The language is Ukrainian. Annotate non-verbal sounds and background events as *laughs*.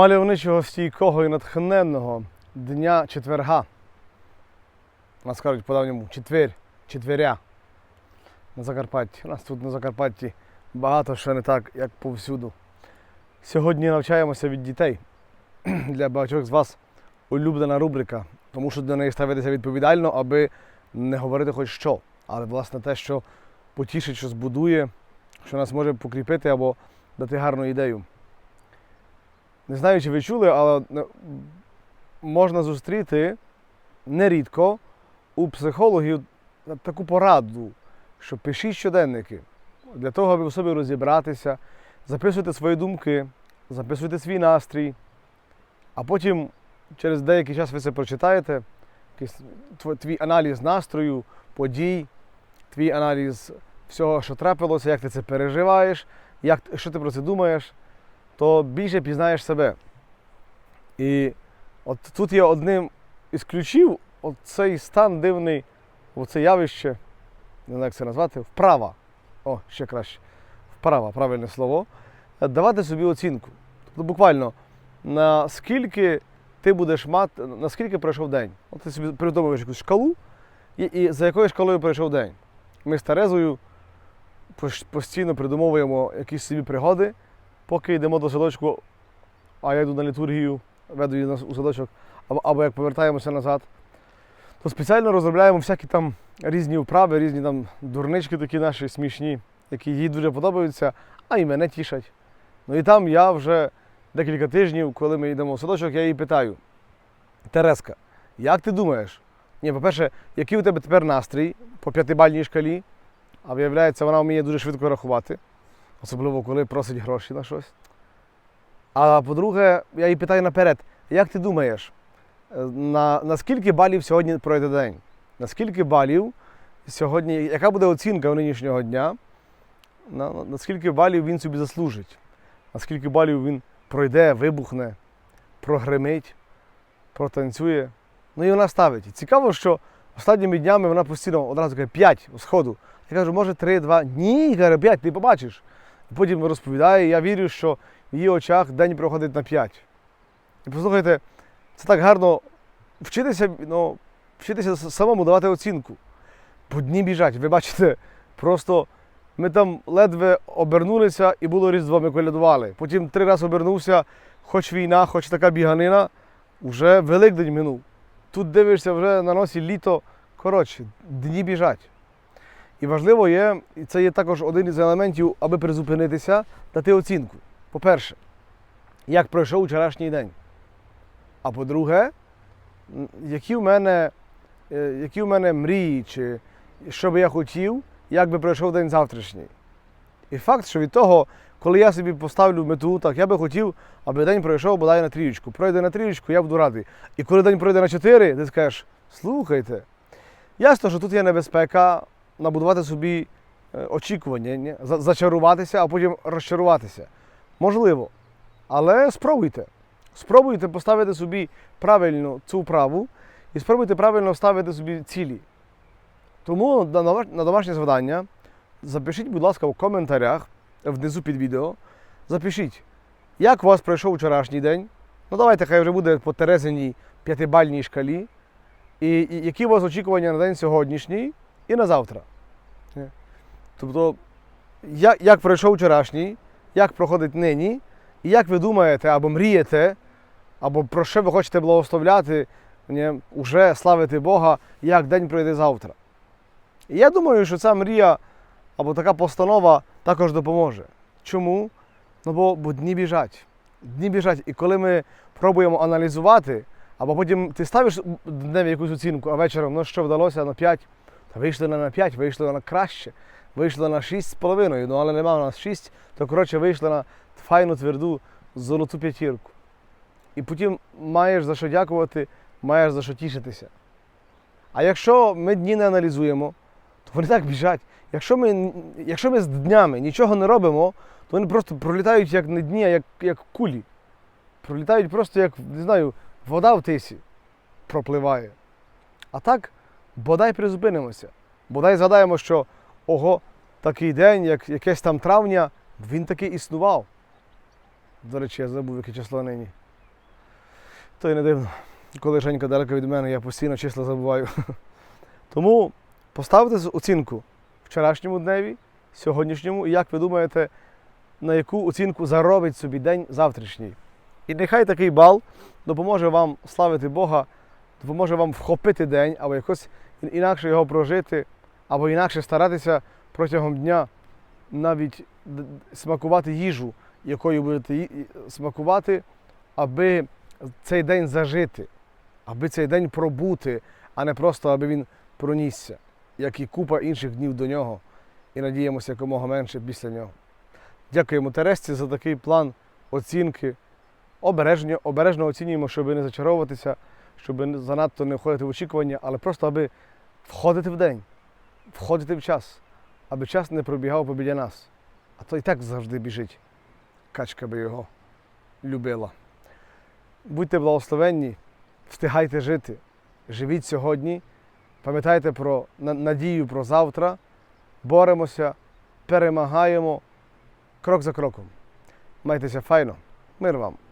мальовничого, стійкого і натхненного дня четверга. Нас кажуть по-давньому четвер, четверя на Закарпатті. У нас тут на Закарпатті багато що не так, як повсюду. Сьогодні навчаємося від дітей. *clears throat* Для багатьох з вас улюблена рубрика, тому що до неї ставитися відповідально, аби не говорити хоч що. Але власне те, що потішить, що збудує, що нас може покріпити або дати гарну ідею. Не знаю, чи ви чули, але можна зустріти нерідко у психологів таку пораду, що пишіть щоденники для того, аби в собі розібратися, записуйте свої думки, записуйте свій настрій, а потім через деякий час ви це прочитаєте, твій аналіз настрою, подій, твій аналіз всього, що трапилося, як ти це переживаєш, як, що ти про це думаєш, то більше пізнаєш себе. І от тут є одним із ключів оцей стан дивний, оце явище, не знаю, як це назвати, вправа. О, ще краще. Вправа, правильне слово. Е, Давати собі оцінку. Тобто буквально, наскільки ти будеш мати, наскільки пройшов день. От ти собі придумуєш якусь шкалу, і, і за якою шкалою пройшов день. Ми з Терезою постійно придумовуємо якісь собі пригоди, поки йдемо до садочку, а я йду на літургію, веду її у садочок, або, або як повертаємося назад, то спеціально розробляємо всякі там різні вправи, різні там дурнички такі наші смішні, які їй дуже подобаються, а і мене тішать. Ну і там я вже декілька тижнів, коли ми йдемо в садочок, я її питаю: Тереска, як ти думаєш? Ні, по-перше, який у тебе тепер настрій по п'ятибальній шкалі? А виявляється, вона вміє дуже швидко рахувати, особливо коли просить гроші на щось. А по-друге, я її питаю наперед, як ти думаєш, е, на, на скільки балів сьогодні пройде день? На скільки балів сьогодні, яка буде оцінка нинішнього дня? На, на скільки балів він собі заслужить? На скільки балів він пройде, вибухне, прогримить, протанцює? Ну і вона ставить. Цікаво, що останніми днями вона постійно одразу каже 5 сходу. Я кажу, може 3, 2. Ні, каже, 5, ти побачиш. Потім розповідає, я вірю, що в її очах день проходить на 5. І послухайте, це так гарно вчитися, ну, вчитися самому давати оцінку. Бо дні біжать. Ви бачите, просто ми там ледве обернулися і було Різдво, ми колядували. Потім три рази обернувся, хоч війна, хоч така біганина, вже Великдень минув. Тут дивишся вже на носі літо. Коротше, дні біжать. І важливо є, і це є також один із елементів, аби призупинитися, дати оцінку. По-перше, як пройшов вчорашній день. А по-друге, які в мене, е, які в мене мрії, чи що би я хотів, як би пройшов день завтрашній. І факт, що від того, коли я собі поставлю мету, так я би хотів, аби день пройшов бодай на трієчку. Пройде на трієчку, я буду радий. І коли день пройде на чотири, ти скажеш, слухайте, ясно, що тут є небезпека набудувати собі е, очікування? Зачаруватися, а потім розчаруватися. Можливо. Але спробуйте. Спробуйте поставити собі правильно цю вправу і спробуйте правильно ставити собі цілі. Тому на домашнє завдання запишіть, будь ласка, в коментарях внизу під відео. Запишіть, як у вас пройшов вчорашній день. Ну давайте, хай вже буде по Терезиній п'ятибальній шкалі. І, і які у вас очікування на день сьогоднішній і на завтра. Тобто, як, як пройшов вчорашній, як проходить нині, і як ви думаєте або мрієте, або про що ви хочете благословляти, ні, уже славити Бога, як день пройде завтра. І я думаю, що ця мрія або така постанова також допоможе. Чому? Ну бо, бо дні біжать. Дні біжать. І коли ми пробуємо аналізувати, або потім ти ставиш дневі якусь оцінку, а вечором, ну що вдалося на 5, та вийшли не на 5, вийшли на краще, вийшли на 6,5, ну але нема у нас 6, то коротше вийшли на файну тверду золоту п'ятірку. І потім маєш за що дякувати, маєш за що тішитися. А якщо ми дні не аналізуємо, то вони так біжать. Якщо ми, якщо ми з днями нічого не робимо, то вони просто пролітають як не дні, а як, як кулі. Пролітають просто як, не знаю, вода в тисі пропливає. А так, бодай призупинимося. Бодай згадаємо, що ого, такий день, як якесь там травня, він таки існував. До речі, я забув, яке число нині. То й не дивно. Коли Женька далеко від мене, я постійно числа забуваю. *laughs* Тому поставте оцінку вчорашньому дневі, сьогоднішньому, і як ви думаєте, на яку оцінку заробить собі день завтрашній. І нехай такий бал допоможе вам славити Бога, допоможе вам вхопити день або якось інакше його прожити, або інакше старатися протягом дня навіть смакувати їжу, якою будете смакувати, аби цей день зажити, аби цей день пробути, а не просто аби він пронісся, як і купа інших днів до нього, і надіємося якомога менше після нього. Дякуємо Тересці за такий план оцінки. Обережно, обережно оцінюємо, щоб не зачаровуватися, щоб занадто не входити в очікування, але просто аби входити в день, входити в час, аби час не пробігав побіля нас. А то і так завжди біжить. Качка би його любила. Будьте благословенні, встигайте жити, живіть сьогодні, пам'ятайте про надію про завтра, боремося, перемагаємо крок за кроком. Майтеся файно, мир вам!